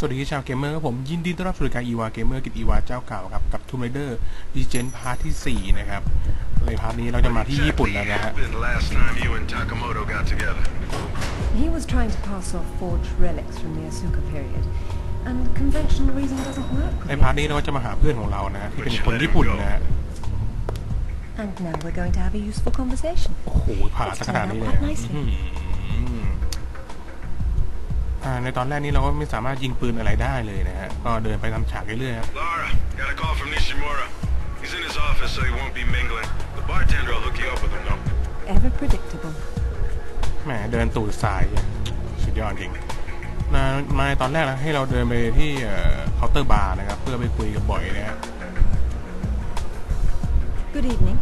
สวัสดีชาวเกมเมอร์ครับผมยินดีต้อนรับสู่รายการอีวาเกมเมอร์กิจอีวาเจ้าเก่าครับกับ Tomb Raider Legend Part ที่ 4 นะครับ ในพาร์ทนี้เราจะมาที่ญี่ปุ่นแล้วนะฮะ happened last time you and Takamoto got together? He was trying to pass off forged relics from the Asuka period, and conventional reason doesn't work ใน with พาร์ท it. นี้เราก็จะมาหาเพื่อนของเรานะฮะที่เป็นคนญี่ปุ่นนะฮะ And now we're going to have a useful conversation. โอ้โหผ่าสักขนาดนี้เลย ในตอนแรกนี้เราก็ไม่สามารถยิงปืนอะไรได้เลยนะฮะ ก็เดินไปตามฉากเรื่อยๆครับ Lara, got a call from Nishimura. He's in his office, so he won't be mingling. The bartender will hook you up with him, though. Ever predictable. แหมเดินตูดสายอะสุดยอดจริงมามาในตอนแรกนะให้เราเดินไปที่เอ่อเคาน์เตอร์บาร์นะครับ เพื่อไปคุยกับบ่อยนะฮะ Good evening.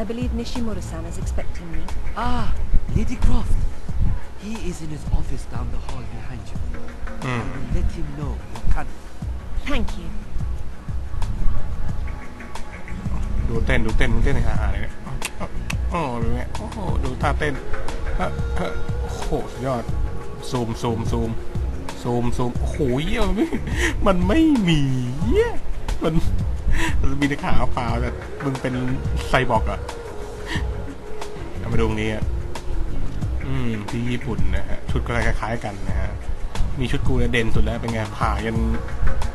I believe Nishimura-san is expecting me. Ah, Lady Croft. He is in his office down the hall behind you. อืม Let him know you're coming. Thank you. ดูเต้นดูเต้นดูเต้นในหาเลยเนี่ยโอ้โหดูเนี่ยโอ้โหดูท่าเต้นเฮ้อเฮ้อโอ้โหสุดยอดซูมซูมซูมซูมซูมโอ้โหเยี่ยมนไม่มันไม่มีเยี่ยมันมันมีแต่ขาเปล่าแต่มึงเป็นไซบอร์กเหรอะเอามาดูตรงนี้อะ อืมที่ญี่ปุ่นนะฮะชุดก็คล้ายๆกันนะฮะมีชุดกูเนี่ยเด่นสุดแล้วเป็นไงผ่ายัน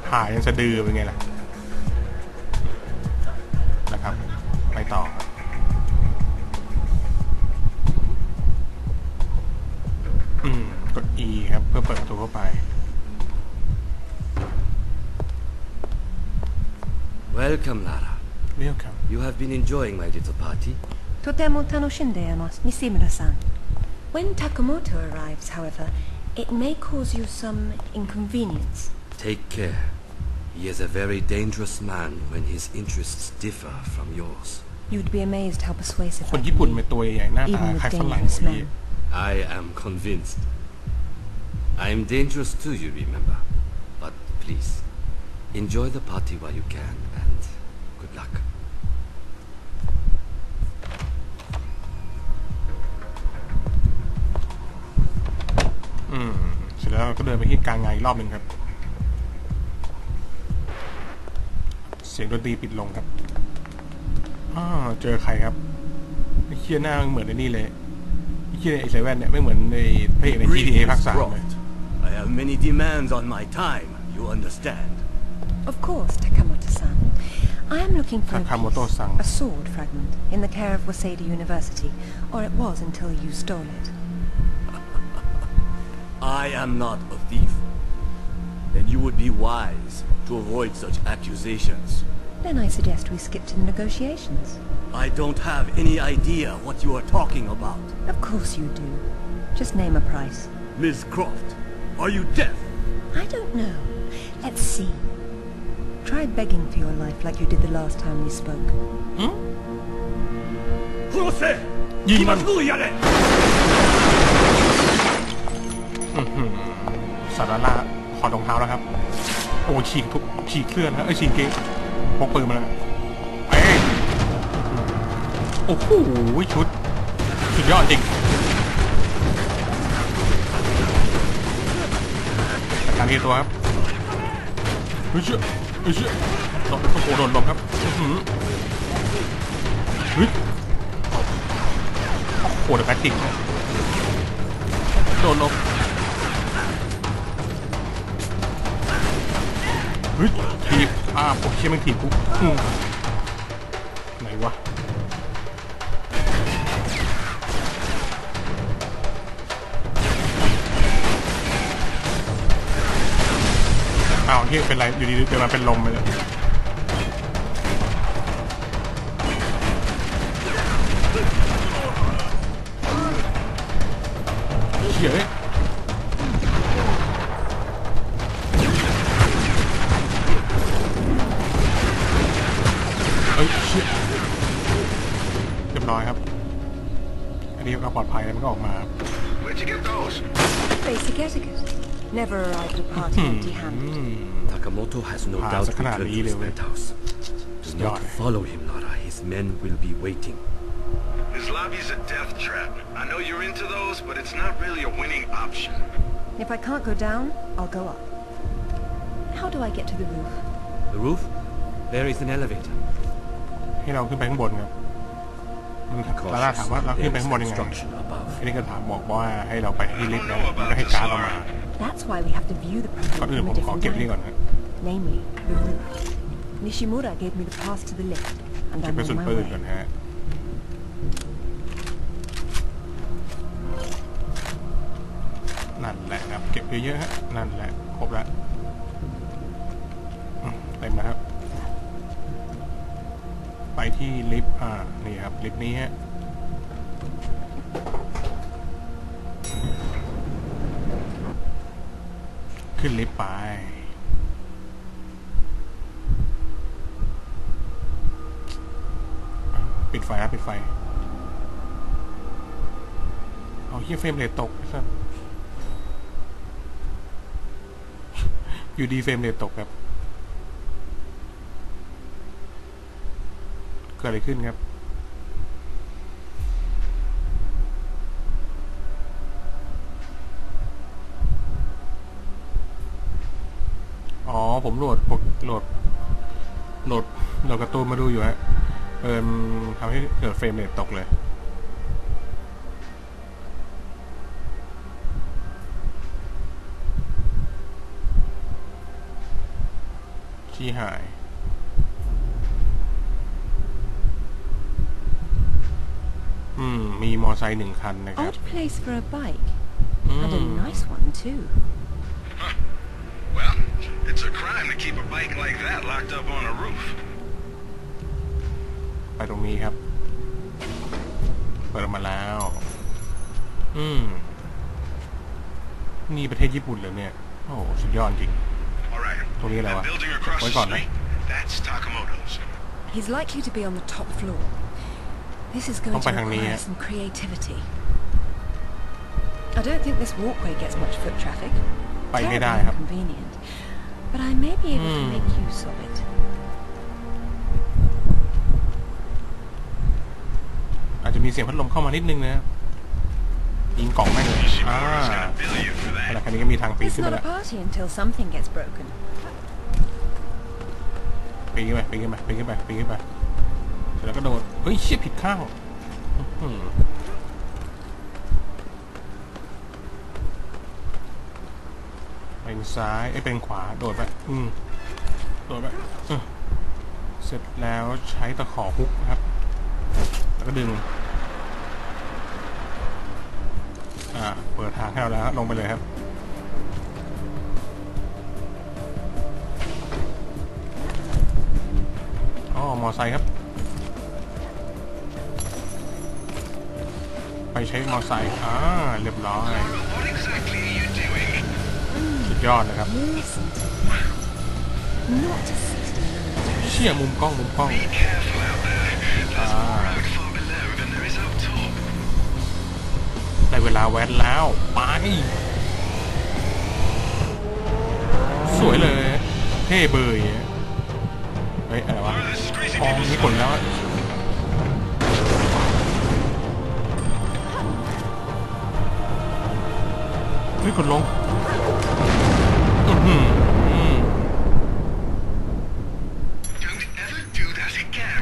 ผ่ายันสะดือเป็นไงล่ะนะครับ ไปต่อครับอืมกด E ครับ เพื่อเปิดประตูเข้าไป Welcome, Lara. Welcome You have been enjoying my little party. Totemo tanoshindeemasu, Nishimura-san. When Takamoto arrives, however, it may cause you some inconvenience. Take care. He is a very dangerous man when his interests differ from yours. You'd be amazed how persuasive คน I ญี่ปุ่น can เป็น be, ตัวใหญ่ๆหน้าตา even คล้าย with ฝรั่ง dangerous เมื่อกี้ men. I am convinced. I am dangerous to you, remember. But please, enjoy the party while you can, and good luck. อืมเสร็จแล้วเราก็เดินไปที่กลางงานอีกรอบหนึ่งครับ เสียงดนตรีปิดลงครับอ้าเจอใครครับไอ้เคียหน้ามันเหมือนไอ้นี่เลยไอ้เคียไอ้ใส่แว่นเนี่ยไม่เหมือนในพระเอกใน GTA ภาคสามเลย I have many demands on my time, you understand. Of course, Takamoto-san. I am looking for a, Takamoto-san. piece, a sword fragment in the care of Waseda University, or it was until you stole it. I am not a thief. Then you would be wise to avoid such accusations. Then I suggest we skip to the negotiations. I don't have any idea what you are talking about. Of course you do. Just name a price. Miss Croft, are you deaf? I don't know. Let's see. Try begging for your life like you did the last time we spoke. Hmm? 殺せ今すぐやれ สาราล่าขอดรองเท้าแล้วครับ โอ้ฉีกทุกฉีกเคลื่อนนะเอ้ยฉีกเกงพกปืนมาแล้วเอ้ยโอ้โหชุด สุดยอดจริงจัดการทีตัวครับเฮ้ยเชื่อเฮ้ยเชื่อโดนโอ้โหโดนลมครับอือหือเฮ้ยโอ้โหเดอะแพทติกโดนลม เฮ้ยถีบอ่าโอเคมันถีบกูอืมไหนวะอ้าวเฮียเป็นไรอยู่ดีๆเดินมาเป็นลมไปเลยเฮีย Never arrive at a party empty-handed. Takamoto has no Ah, doubt sa kanal, returned to ilaw his eh. penthouse. Do Yeah. not follow him, Lara. His men will be waiting. His lobby's a death trap. I know you're into those, but it's not really a winning option. If I can't go down, I'll go up. How do I get to the roof? The roof? There is an elevator. ให้เราขึ้นไปข้างบนครับ มันลาล่าถามว่าเราขึ้นไป There ข้าง is บนยังไง construction above. อันนี้ก็ถามบอกว่าให้เราไปที่ลิฟต์นะมันก็ให้การ์ดเรามา That's why we have to view the ก่อน problem อื่น from ผ a มขอ different เก็บนี่ก่อน angle. นะ Namely, the roof. Nishimura gave me the pass to the lift, and เก็บ I'm กระสุน on my ปืนก่อน way. ฮะนั่นแหละครับ เก็บเยอะๆฮะนั่นแหละครบแล้วอืมเต็มแล้วครับ ไปที่ลิฟต์อ่า นี่ครับ ลิฟต์นี้ฮะ ไฟนะปิดไฟ เอาเฮียเฟรมเรทตกไอ้สัสอยู่ดีเฟรมเรทตกครับ เกิดอะไรขึ้นครับอ๋อ ผมโหลดโหลดโหลดโหลดการ์ตูนมาดูอยู่ฮะ เอิมทำให้เกิดเฟรมเรทตกเลยชี้หายอืม มีมอไซค์หนึ่งคันนะครับ Odd place for a bike. อื And a ม nice one, too. Well, it's a crime to keep a bike like that locked up on a roof. ไปตรงนี้ครับ เปิดออกมาแล้ว อืม นี่ประเทศญี่ปุ่นเลยเนี่ย โอ้โหสุดยอดจริง All right. Tony, That Lawa. building across Wait the on, eh? street, that's Takamoto's. He's likely to be on the top floor. This is going Không to phải thằng này require ạ. some creativity. I don't think this walkway gets much foot traffic. ไปไม่ Terribly ได้ครับ inconvenient. But I may be able to Hmm. make use of it. เสียงพัดลมเข้ามานิดนึงนะยิงกล่องแม่งเลยอ่า Nishimura's gonna bill you for อะไร that. คันนี้ก็มีทางปีน It's ขึ้นไป not แล้ว a party until something gets broken. ปีนขึ้นไปปีนขึ้นไปปีนขึ้นไปปีนขึ้นไปเสร็จแล้วก็โดดเฮ้ยเชี่ยผิดข้างอื้อหือไปทางซ้ายไอ้ยเป็นขวาโดดไปอืมโดดไปเออเสร็จแล้วใช้ตะขอฮุกนะครับ แล้วก็ดึง อ่า เปิดทางให้เราแล้ว ลงไปเลยครับ อ๋อ มอไซค์ครับ ไปใช้มอไซค์ อ่า เรียบร้อย exactly สุดยอดนะครับ เชี่ยมุมกล้อง มุมกล้อง Be careful เวลาแวนแล้ว ไป สวยเลย เท่เบยเฮ้ย อะไรวะ Oh, this is crazy ทอง people's มีผลแล้วอะเฮ้ยกดลงอื้อหืออืม Don't ever do that again.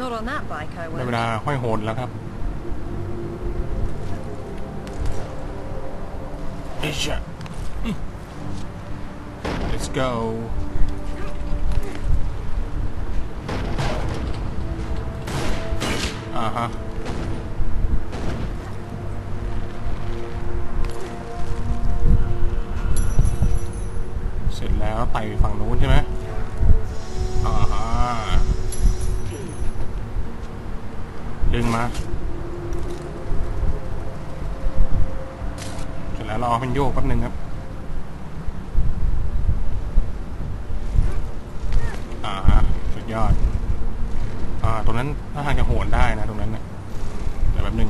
Not on that bike, I ได้ won't. เวลาห้อยโหนแล้วครับ เอ้ยชะอืม let's go อ่าฮะเสร็จแล้วไต่ฝั่งนู้นใช่ไหมอ่าฮะดึงมา เส รอมันโยกแป๊บนึงครับอ่าฮะสุดยอด อ่า ตรงนั้นถ้าทางจะโหนได้นะตรงนั้นเนี่ยเดี๋ยวแป๊บนึง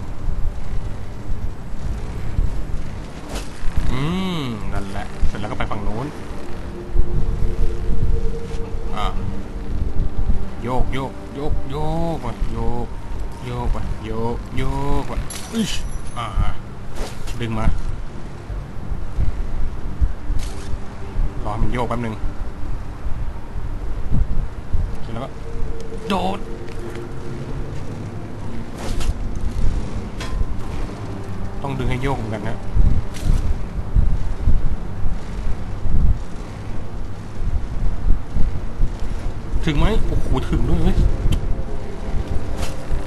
อืมนั่นแหละ เสร็จแล้วก็ไปฝั่งนู้นอ่าโยกโยกโยกโยกไปโยกโยกไปโยกโยกไปอิชอ่าดึงมา มันโยกแป๊บนึงเสร็จแล้วก็โดดต้องดึงให้โยกเหมือนกันนะถึงไหมโอ้โหถึงด้วยเว้ย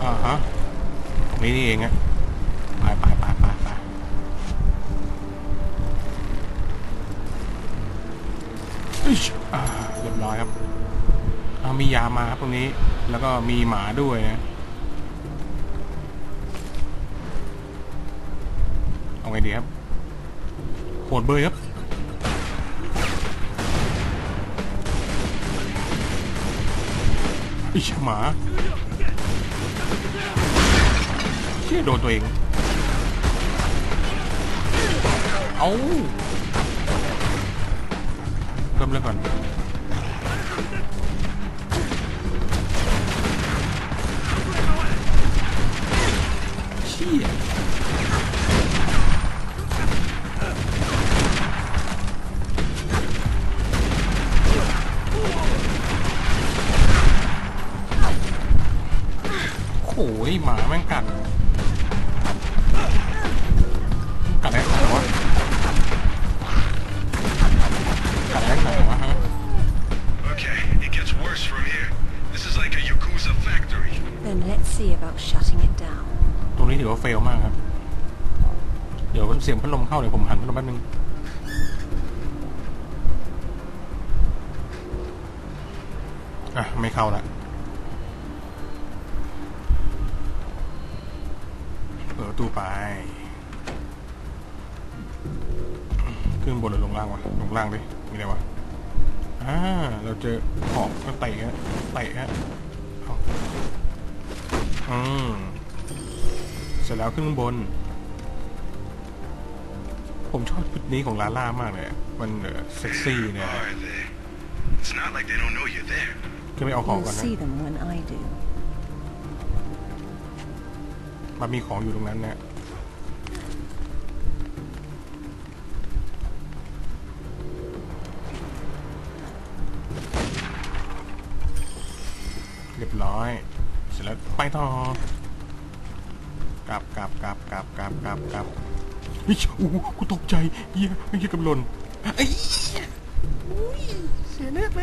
อ่าฮะตรงนี้นี่เองอะ ครับอ่ามียามาครับตรงนี้ แล้วก็มีหมาด้วยนะเอาไงดีครับโหดเบยครับอิชหมาเชี่ยโดนตัวเอง เอาเริ่มเรื่องก่อน เชี่ยโอ้ยหมาแม่งกัด ลมากครับ เดี๋ยวเสียงพัดลมเข้าเดี๋ยวผมหันพัดลมแป๊บนึงอะ ไม่เข้าละเปิดตู้ไปขึ้นบนหรือลงล่างวะลงล่างดิมีอะไรวะอ่าเราเจอของก็เตะฮะเตะฮะอืม เสร็จแล้วขึ้นข้างบน ผมชอบชุดนี้ของลาล่ามากเลยอะมันเอ่อเซ็กซี่เนี่ย Are they? It's not like they don't know you're there. ขึ้นไปเอาของ You'll ก่อนนะ see them when I do. มันมีของอยู่ตรงนั้นนะเรียบร้อย เสร็จแล้วไปต่อ กลับกลับกลับกลับกลับกลับกลับเฮ้ยโอ้กูตกใจเฮียไอ้เฮียกำลนไอ้เหี้ยอุ้ยเสียเลือดไหม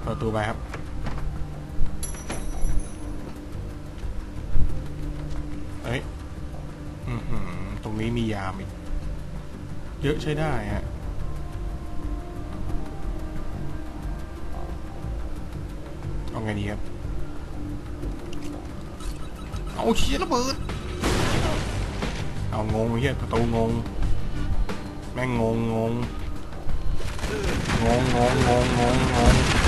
เปิดประตูไปครับเอ้ยอือหือตรงนี้มียามอีก เยอะใช้ได้ฮะเอาไงดีครับ อาเชียระเบิด เอางงเฮียประตูงง แม่งงงงงงงงงงงงงงง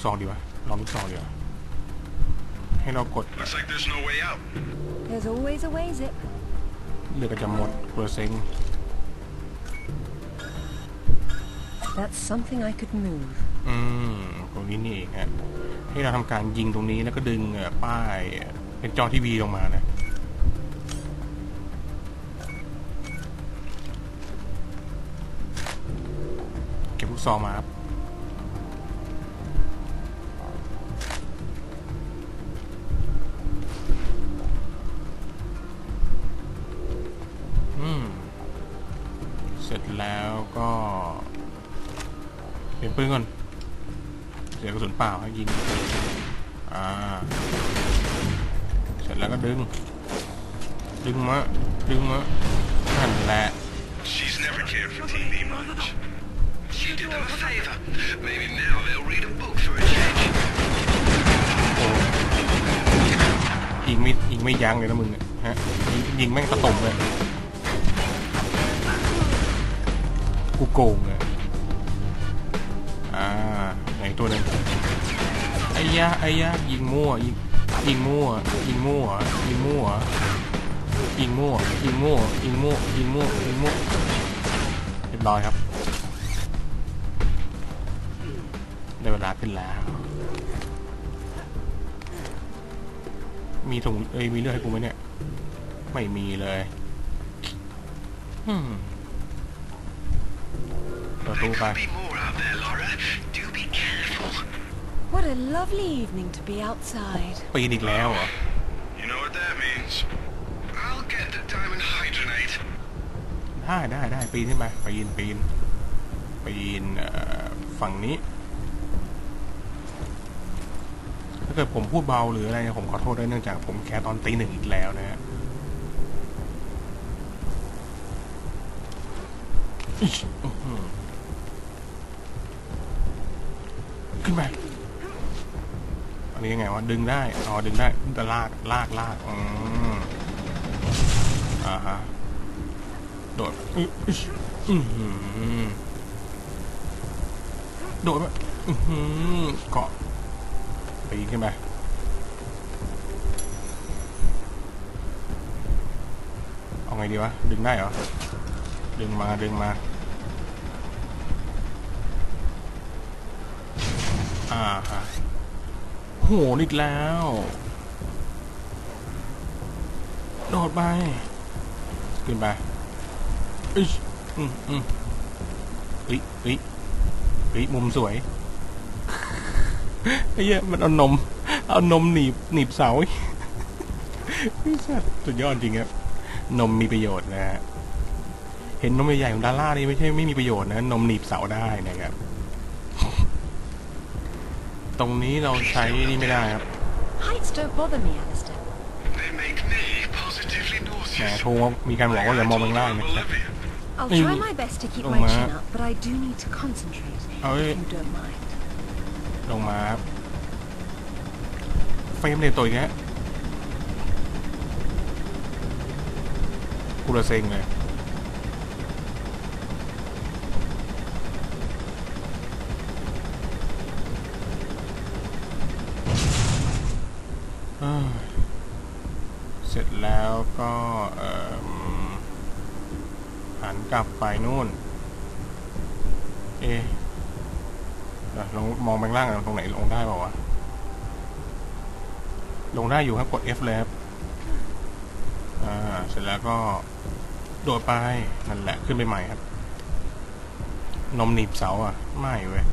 กซองดีวะลองลูกซองดีวะให้เรากด Looks like there's no way out. There's always a way, Zip. เหลือก็จะหมดเปอร์เซ็นต์ That's something I could move. อืมตรงนี้นี่เองฮะให้เราทำการยิงตรงนี้แล้วก็ดึงเอ่อป้ายเอ่อเป็นจอทีวีลงมานะเก็บลูกซองมาครับ แล้วก็เปลี่ยนปืนก่อน เสียกระสุนเปล่าให้ยิง อ่า เสร็จแล้วก็ดึง ดึงมาดึงมานั่นแหละ She's never cared for TV much. She did them a favor. Maybe now they'll read a book for a change. อยิงไม่ยิงไม่ยั้งเลยนะมึงเนี่ยฮะยิงยิงแม่งตะตุ่มเลย กูโกงเลย อ่าไหนตัวนึงไอ้ยะไอ้ยะยิงมั่วยิงยิงมั่วยิงมั่วยิงมั่วยิงมั่วยิงมั่วยิงมั่วยิงมั่วยิงมั่วเรียบร้อยครับได้เวลาขึ้นแล้ว มีถุงเอ้ยมีเลือดให้กูไหมเนี่ย ไม่มีเลย อืม เปิดตู้ไป Be more out there, Laura. Do be careful. What a lovely evening to be outside. ปีนอีกแล้วเหรอ You know what that means? I'll get the diamond hydronate. ได้ได้ได้ปีนขึ้นไปปีนปีนปีนเอ่อฝั่งนี้ ถ้าเกิดผมพูดเบาหรืออะไรเนี่ยผมขอโทษด้วยเนื่องจากผมแคร์ตอนตีหนึ่งอีกแล้วนะฮะอิ๊ยอื้อหือ ขึ้นไป อันนี้ยังไงวะ ดึงได้ อ๋อ ดึงได้แต่ลาก ลาก ลาก อืมอ่าฮะ โดดอืออือหือโดดมาอื้อหือเกาะปีนขึ้นไปเอาไงดีวะ ดึงได้เหรอ ดึงมา ดึงมาฮะโหนอีกแล้ว โดดไปขึ้นไปอิ๊ยอืมอืมเฮ้ยเฮ้ยเฮ้ยมุมสวยไอ้เหี้ยมันเอานม เอานมหนีบหนีบเสาไอ้สัสสุดยอดจริงครับ นมมีประโยชน์นะฮะเห็นนมใหญ่ๆของดาร่านี่ไม่ใช่ไม่มีประโยชน์นะ นมหนีบเสาได้นะครับ ตรงนี้เราใช้นี่ไม่ได้ครับ Heights don't bother me, Alistair. They make me positively แหม nauseous. โทรมีการบอกว่าอย่ามองข้างล่างนะครับ Olivia. I'll Mm. try my best to keep Oh, my ma. chin up, but I do need to concentrate, Oh, if yeah. you don't mind. ลงมาครับเฟรมเรทตัวอีกแล้วกูระเซ็งเลย เสร็จแล้วก็หันกลับไปนู่น เอ๋ลองมองไปข้างล่างกันตรงไหนลงได้เปล่าวะ ลงได้อยู่ครับกด F เลยครับอ่า เสร็จแล้วก็โดดไปนั่นแหละขึ้นไปใหม่ครับ นมหนีบเสาอะ ไม่เว้ย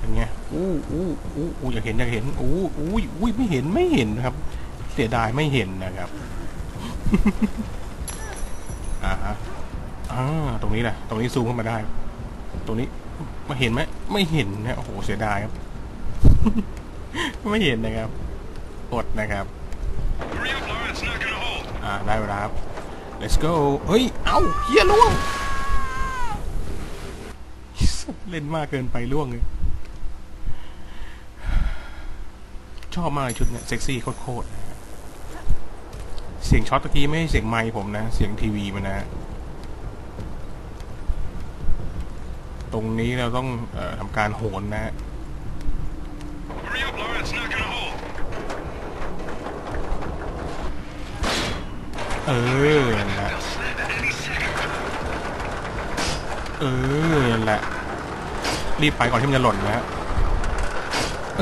เป็นไงอู้อู้อู้อู้อยากเห็นอยากเห็นอู้อู้อุ้ยไม่เห็นไม่เห็นนะครับ เสียดายไม่เห็นนะครับอ่าฮะอ่าตรงนี้แหละตรงนี้ซูมเข้ามาได้ ตรงนี้มาเห็นไหมไม่เห็นนะโอ้โหเสียดายครับ ไม่เห็นนะครับอดนะครับ Hurry up, Laura. It's not gonna hold. อ่าได้เวลาครับ let's go เฮ้ย เอ้าเฮียล่วง เล่นมากเกินไปล่วงเลย ชอบมากเลยชุดเนี้ยเซ็กซี่โคตรๆเสียงช็อตตะกี้ไม่ใช่เสียงไมค์ผมนะ เสียงทีวีมันนะ ตรงนี้เราต้องออทำการโหนนะฮะเออนะเออแหละ รีบไปก่อนที่มันจะหล่นนะฮะ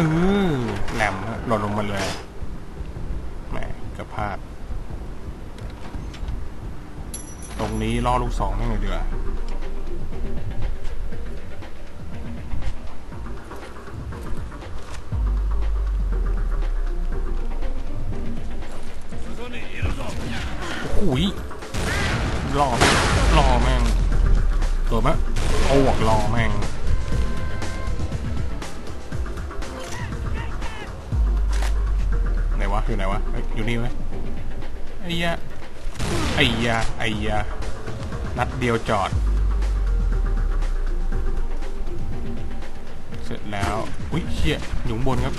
เออแหลมหล่นลงมาเลยแหมเกือบพลาด ตรงนี้ล่อลูกสองให้หน่อยดีกว่าโอ้ยล่อล่อแม่งตัวมะโอ้วกล่อแม่ง อยู่นี่ไหมไอ้ยะไอ้ยะไอ้ยะนัดเดียวจอด เสร็จแล้ว อุ้ยเชี่ยอยู่บนครับ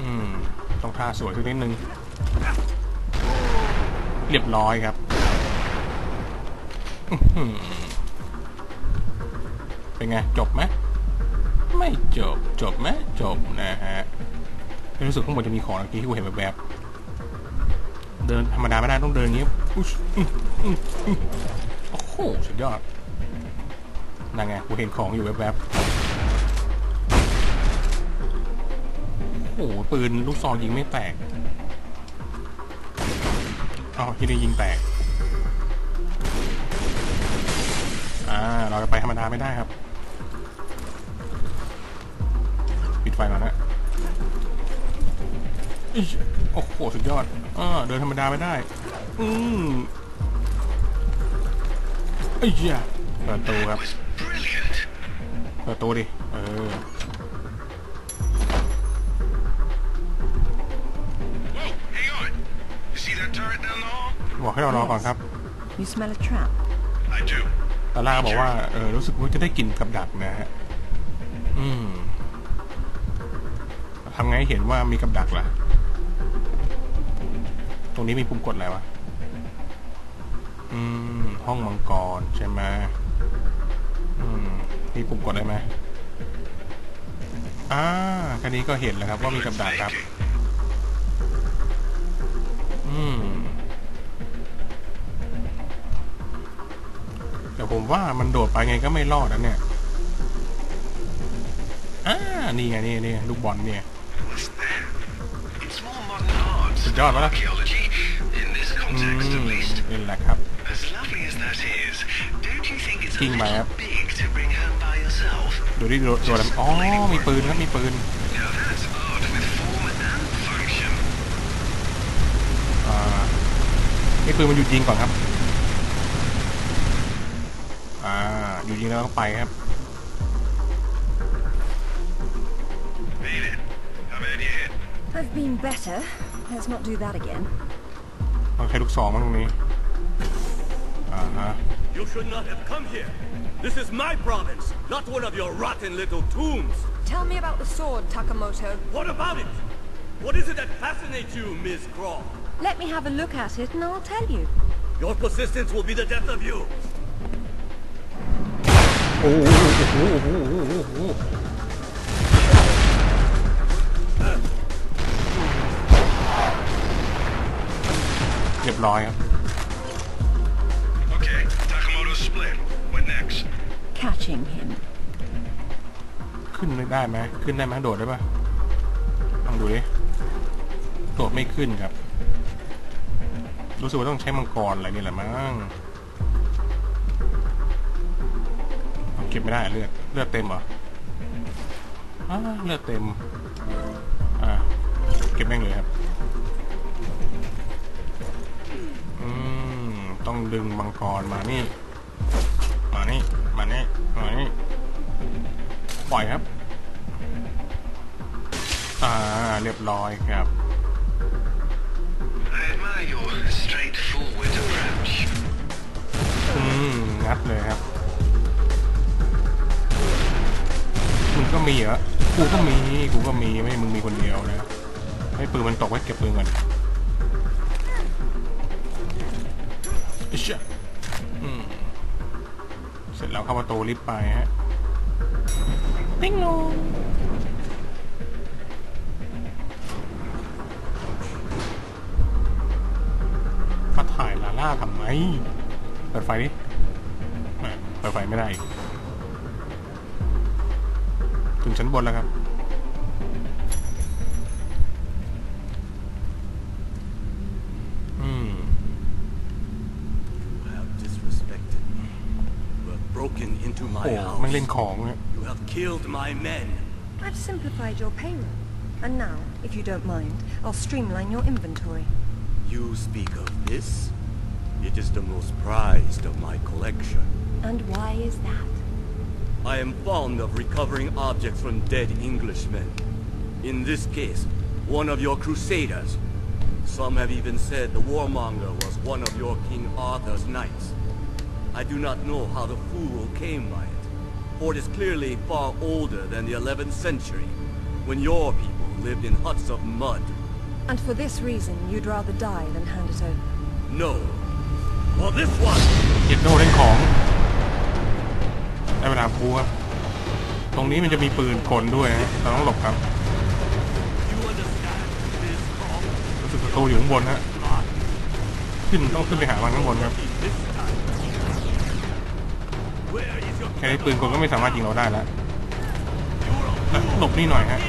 อืม ต้องท่าสวยสักนิดนึง เรียบร้อยครับ อื เป็นไง จบไหมไม่จบ จบไหมจบนะฮะรู้สึกข้างบนจะมีของเมื่อกี้ที่กูเห็นแบบๆเดินธรรมดาไม่ได้ต้องเดินอย่างนี้โอ้โหสุดยอดนั่นไงกูเห็นของอยู่แวบๆโอ้โหปืนลูกซองยิงไม่แตกอ๋อที่นี่ยิงแตกอ่าเราจะไปธรรมดาไม่ได้ครับ ปิดไฟก่อนนะอิ๊ยโอ้โหสุดยอดอ่าเดินธรรมดาไม่ได้ อืมไอ้เหี้ยเปิดประตูครับ Was brilliant. เปิดประตูดิ เออ Whoa, hang on. You see that turret down the hall? บอกให้เรารอก่อนครับ You smell a trap? I do. ตาล่าบอกว่า เออ รู้สึกว่าจะได้กลิ่นกับดักนะฮะ อืม ทำไงให้เห็นว่ามีกับดักล่ะ ตรงนี้มีปุ่มกดอะไรวะ อืม ห้องมังกรใช่ไหมอืม มีปุ่มกดได้ไหมอ่าแค่นี้ก็เห็นแล้วครับ ว่ามีกับดักครับ อืมแต่ผมว่ามันโดดไปไงก็ไม่รอดนะเนี่ย อ่า นี่ไงนี่นี่ลูกบอลเนี่ย art. Good job, huh? Archaeology, in this อื context ม at least. นี่แหละครับ As lovely as that is, don't you think it's a King little Map. big to bring home by yourself? ดูดิโดดโดดอ๋อ มีปืนครับ มีปืน Now that's art with form and function. อ่านี่ปืนมันหยุดยิงก่อนครับ อ่า หยุดยิงแล้วก็ไปครับ Made it. How bad you hit? I've been better. Let's not do that again. ต้องใช้ลูกซองมั้งตรงนี้ อ่าฮะ You should not have come here. This is my province, not one of your rotten little tombs. Tell me about the sword, Takamoto. What about it? What is it that fascinates you, Ms. Craw? Let me have a look at it and I'll tell you. Your persistence will be the death of you. โอ้โห เรียบร้อยครับ Okay, Takamoto's split. What next? Catching him. ขึ้นได้ไหมขึ้นได้ไหมโดดได้ปะลองดูดิโดดไม่ขึ้นครับ รู้สึกว่าต้องใช้มังกรอะไรนี่แหละมั้งเอาเก็บไม่ได้เลือดเลือดเต็มเหรออ่าเลือดเต็ม อ่าเก็บแม่งเลยครับ ต้องดึงมังกรมานี่ มานี่ มานี่ มานี่ ปล่อยครับ อ่า เรียบร้อยครับ อืม งัดเลยครับ มึงก็มีเหรอ กูก็มี กูก็มี ไม่มึงมีคนเดียวนะ ให้ปืนมันตกไว้เก็บปืนก่อนะเสร็จแล้วเข้าประตูลิฟต์ไปฮะติ้งโนงมาถ่ายลาล่าทำไม เปิดไฟดิเปิดไฟไม่ได้ ถึงชั้นบนแล้วครับ โอ้ my ไม่เล่น house. ของเนี่ย You have killed my men. I've simplified your payroll. And now, if you don't mind, I'll streamline your inventory. You speak of this? It is the most prized of my collection. And why is that? I am fond of recovering objects from dead Englishmen. In this case, one of your crusaders. Some have even said the warmonger was one of your King Arthur's knights. I do not know how the fool came by it, for it is clearly far older than the 11th century, when your people lived in huts of mud. And for this reason, you'd rather die than hand it over. No. For this one! เจ็ดโดเล่นของ ได้เวลาพูครับ ตรงนี้มันจะมีปืนกลด้วยนะเราต้องหลบครับ You understand this call? รู้สึกศัตรูอยู่ข้างบนฮะ ขึ้นต้องขึ้นไปหามันข้างบนครับ ใช้ปืนคนก็ไม่สามารถยิงเราได้แล้วหลบนี่หน่อยฮะ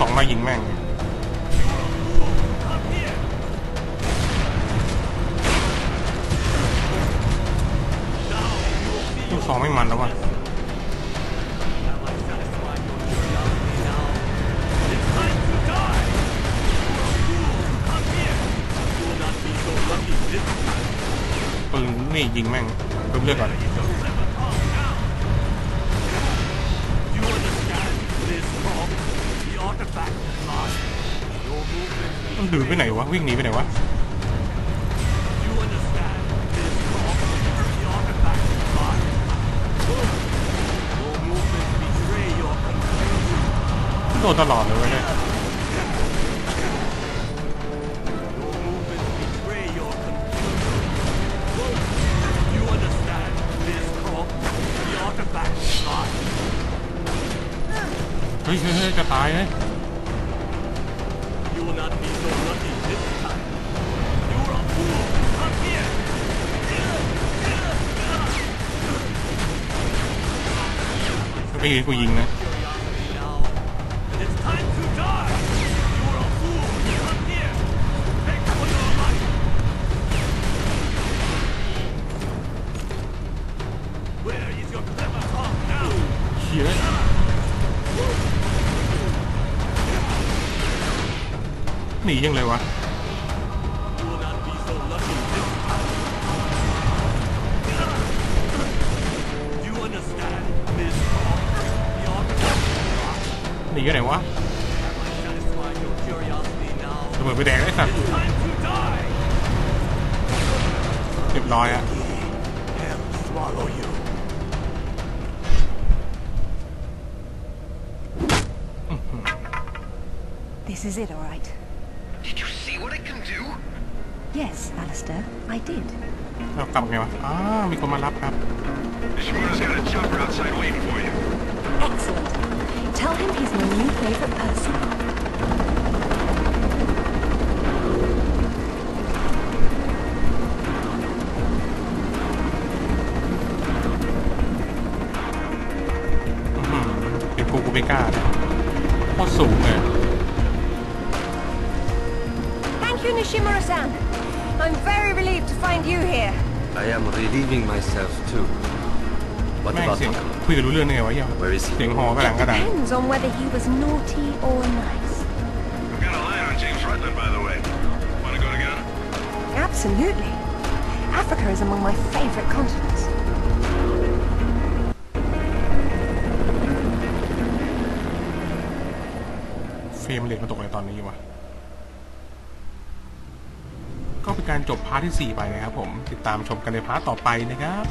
สองมายิงแม่ง ตลอดเลยเฮ้ยเฮ้ยจะตายไหมไม่ยิงกูยิงนะ หนียังไงวะหนีไปไหนวะระเบิดไปแดงได้สัตว์เรียบร้อยอะ This is it, all right. Yes, Alistair, I did. เรากลับไงวะอ้าวมีคนมารับครับ Nishimura's got a chopper outside waiting for you. Excellent. Tell him he's my new favorite person. อื้อหือเป็นกูกูไม่กล้าเลยโคตรสูงเลย Thank you, Nishimura-san. I'm very relieved to find you here. I am relieving myself too. What แม่ง about เสียง Takamo? คุยกันรู้เรื่องได้ไงวะเหี้ย Where is he? เสียงหอกระดังกระดัง Depends on whether he was naughty or nice. I've got a line on James Rutland, by the way. Wanna go together? Absolutely. Africa is among my favorite continents. เฟรมเรทมาตกในตอนนี้วะ การจบพาร์ทที่ 4 ไปนะครับผมติดตามชมกันในพาร์ทต่อไปนะครับ